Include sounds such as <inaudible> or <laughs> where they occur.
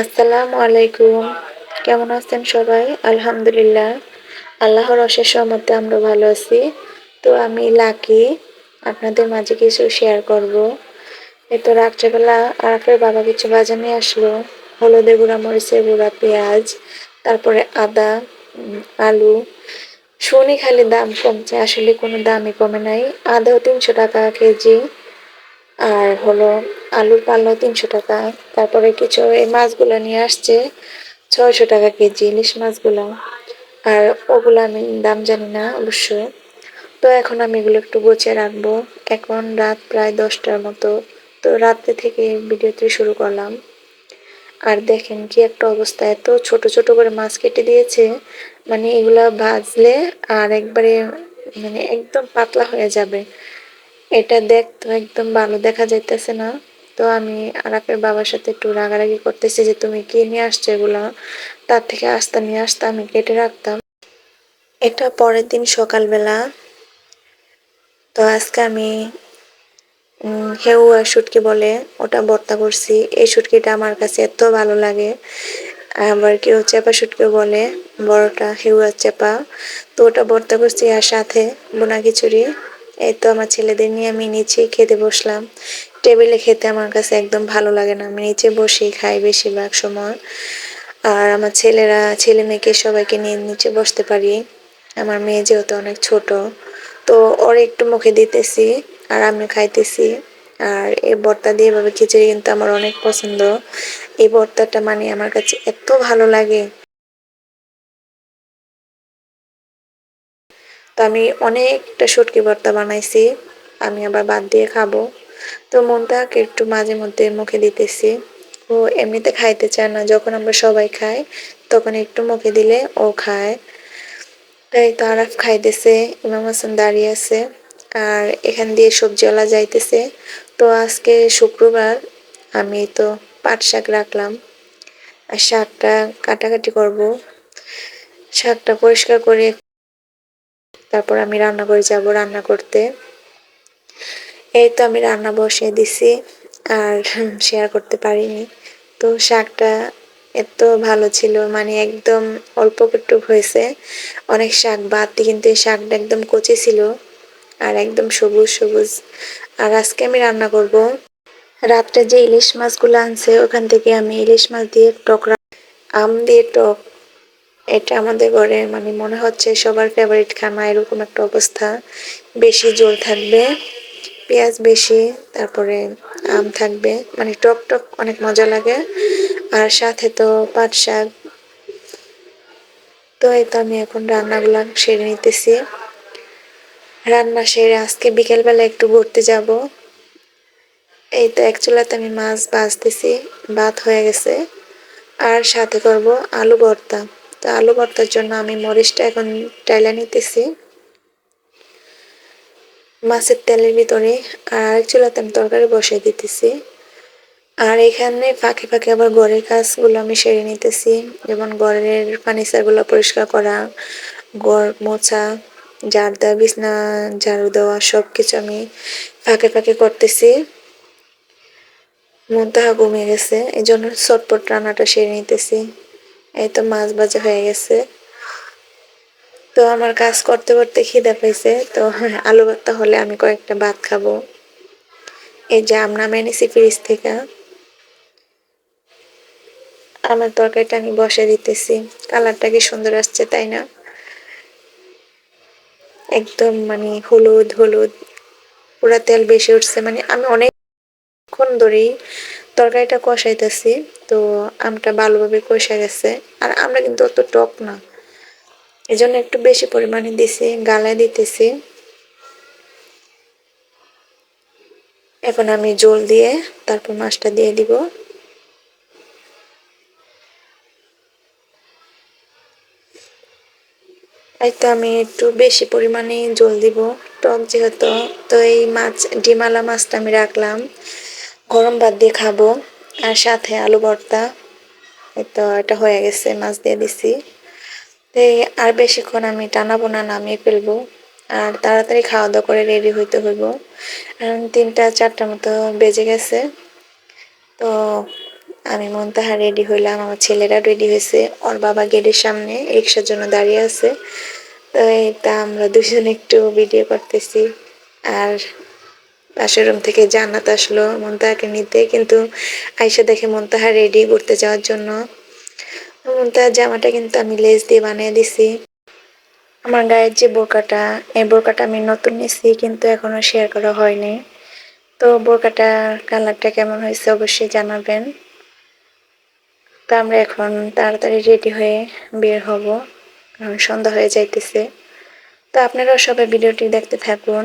আসসালামু আলাইকুম। কেমন আছেন সবাই? আলহামদুলিল্লাহ। আল্লাহর অশেষ রহমতে আমরা ভালো আছি। তো আমি লাকি, আপনাদের মাঝে কিছু শেয়ার করব। এই তো রাত্রেবেলা আরাফের বাবা কিছু বাজার নিয়ে আসলো। হলুদে গুঁড়া মরিচের গুঁড়া, পেঁয়াজ, তারপরে আদা আলু। শুনি খালি দাম কমছে, আসলে কোনো দামই কমে নাই। আদাও তিনশো টাকা কেজি। আর হলো আলুর পাল্লাও তিনশো টাকা। তারপরে কিছু এই মাছগুলো নিয়ে আসছে ছয়শো টাকা কেজি, ইলিশ মাছগুলো। আর ওগুলো আমি দাম জানি না অবশ্যই। তো এখন আমি এগুলো একটু গুছিয়ে রাখব। এখন রাত প্রায় দশটার মতো। তো রাত্রে থেকে ভিডিওটি শুরু করলাম। আর দেখেন কি একটা অবস্থা, এত ছোট ছোট করে মাছ কেটে দিয়েছে। মানে এগুলা ভাজলে আর একবারে মানে একদম পাতলা হয়ে যাবে। এটা দেখতো একদম ভালো দেখা যাইতেছে না। তো আমি আরাপের বাবার সাথে একটু রাগারাগি করতেছি যে, তুমি কি নিয়ে আসছো এগুলা? তার থেকে আস্তা নিয়ে আসতে আমি কেটে রাখতাম। এটা পরের দিন সকালবেলা। তো আজকে আমি হেউয়া শুটকি বলে, ওটা ভর্তা করছি। এই শুটকিটা আমার কাছে এত ভালো লাগে। আবার কেউ চেপা শুটকিও বলে, বড়টা হেউয়া চেপা। তো ওটা ভর্তা করছি আর সাথে বোনা খিচুড়ি। এই তো আমার ছেলেদের নিয়ে আমি নিচে খেতে বসলাম। টেবিলে খেতে আমার কাছে একদম ভালো লাগে না। আমি নিচে বসেই খাই বেশিরভাগ সময়। আর আমার ছেলেরা, ছেলে মেয়েকে সবাইকে নিয়ে নিচে বসতে পারি। আমার মেয়ে যেহেতু অনেক ছোট, তো ওর একটু মুখে দিতেছি আর আমি খাইতেছি। আর এই ভর্তা দিয়ে এভাবে খিচুড়ি কিন্তু আমার অনেক পছন্দ। এই ভর্তাটা মানে আমার কাছে এত ভালো লাগে। তো আমি অনেকটা শুটকি ভর্তা বানাইছি, আমি আবার বাদ দিয়ে খাব। তো মনটাকে একটু মাঝে মধ্যে মুখে দিতেছি। ও এমনিতে খাইতে চায় না, যখন আমরা সবাই খাই, তখন একটু মুখে দিলে ও খায়। তাই তো আরাফ খাইতেছে, ইমাম হাসান দাঁড়িয়ে আছে, আর এখান দিয়ে সবজিওয়ালা যাইতেছে। তো আজকে শুক্রবার আমি তো পাট শাক রাখলাম, আর শাকটা কাটাকাটি করব। শাকটা পরিষ্কার করে তারপর আমি রান্না করে যাব রান্না করতে। এই তো আমি রান্না বসিয়ে দিছি, আর <laughs> শেয়ার করতে পারিনি। তো শাকটা এত ভালো ছিল মানে একদম অল্প একটু হয়েছে। অনেক শাক বাদ কিন্তু এই শাকটা একদম কচি ছিল, আর একদম সবুজ সবুজ। আর আজকে আমি রান্না করব রাত্রে যে ইলিশ মাছগুলো আনছে, ওখান থেকে আমি ইলিশ মাছ দিয়ে টক রা- আম দিয়ে টক এটা আমাদের ঘরে মানে মনে হচ্ছে সবার ফেভারিট খানা, এরকম একটা অবস্থা। বেশি জল থাকবে, পেঁয়াজ বেশি, তারপরে আম থাকবে মানে টক টক অনেক মজা লাগে। আর সাথে তো পাট শাক। তো এই তো আমি এখন রান্নাগুলো সেরে নিতেছি। রান্না সেরে আজকে বিকেলবেলা একটু ঘুরতে যাব। এই তো এক চুলাতে আমি মাছ ভাজতেছি, ভাত হয়ে গেছে। আর সাথে করব আলু ভর্তা। তো আলু ভর্তার জন্য আমি মরিচটা এখন টাইলা নিতেছি। মাছের তেলের ভিতরে আর চুলাতে আমি তরকারি বসিয়ে দিতেছি। আর এখানে ফাঁকে ফাঁকে আবার ঘরের কাজগুলো আমি সেরে নিতেছি। যেমন ঘরের ফার্নিচারগুলো পরিষ্কার করা ঘর মোছা ঝাড় দেওয়া, বিছনা, ঝাড়ু দেওয়া সব কিছু আমি ফাঁকে ফাঁকে করতেছি। মনটাহা ঘুমিয়ে গেছে। এই জন্য চটপট রান্নাটা সেরে নিতেছি। এই তো মাছ ভাজা হয়ে গেছে। তো আমার কাজ করতে করতে খিদে পাইছে। তো আলু ভর্তা হলে আমি কয়েকটা ভাত খাব। এই যে আম নামে এনেছি ফ্রিজ থেকে। আমার তরকারিটা আমি বসে দিতেছি। কালারটা কি সুন্দর আসছে, তাই না? একদম মানে হলুদ হলুদ। পুরা তেল বেশি উঠছে। মানে আমি অনেকক্ষণ ধরেই তরকারিটা কষাইতেছি, তো আমটা ভালোভাবে কষা গেছে। আর আমরা কিন্তু অত টক না। এই জন্য একটু বেশি পরিমাণে দিছি, গালায় দিতেছি। এখন আমি জল দিয়ে তারপর মাছটা দিয়ে দিব। তো আমি একটু বেশি পরিমাণে জল দিব। টক যেহেতু, তো এই মাছ ডিমালা মাছটা আমি রাখলাম। গরম ভাত দিয়ে খাব আর সাথে আলু ভর্তা। এই তো এটা হয়ে গেছে, মাছ দিয়ে দিছি। তো আর বেশিক্ষণ আমি টানাবো না, নামিয়ে ফেলব। আর তাড়াতাড়ি খাওয়া দাওয়া করে রেডি হইতে হইব। তিনটা চারটা মতো বেজে গেছে। তো আমি মন্তাহা রেডি হইলাম, আমার ছেলেরা রেডি হয়েছে। ওর বাবা গেটের সামনে রিক্সার জন্য দাঁড়িয়ে আছে। তো এটা আমরা দুজন একটু ভিডিও করতেছি। আর পাশের রুম থেকে জান্নাত আসলো, মন্তাহাকে নিতে। কিন্তু আইসা দেখে মন্তাহা রেডি ঘুরতে যাওয়ার জন্য। মন্তাহার জামাটা কিন্তু আমি লেস দিয়ে বানিয়ে দিছি। আমার গায়ের যে বোরকাটা, এই বোরকাটা আমি নতুন নিছি, কিন্তু এখনও শেয়ার করা হয়নি। তো বোরকাটা কালারটা কেমন হয়েছে অবশ্যই জানাবেন। তো আমরা এখন তাড়াতাড়ি রেডি হয়ে বের হব। কারণ সন্ধ্যা হয়ে যাইতেছে। তো আপনারাও সবাই ভিডিওটি দেখতে থাকুন।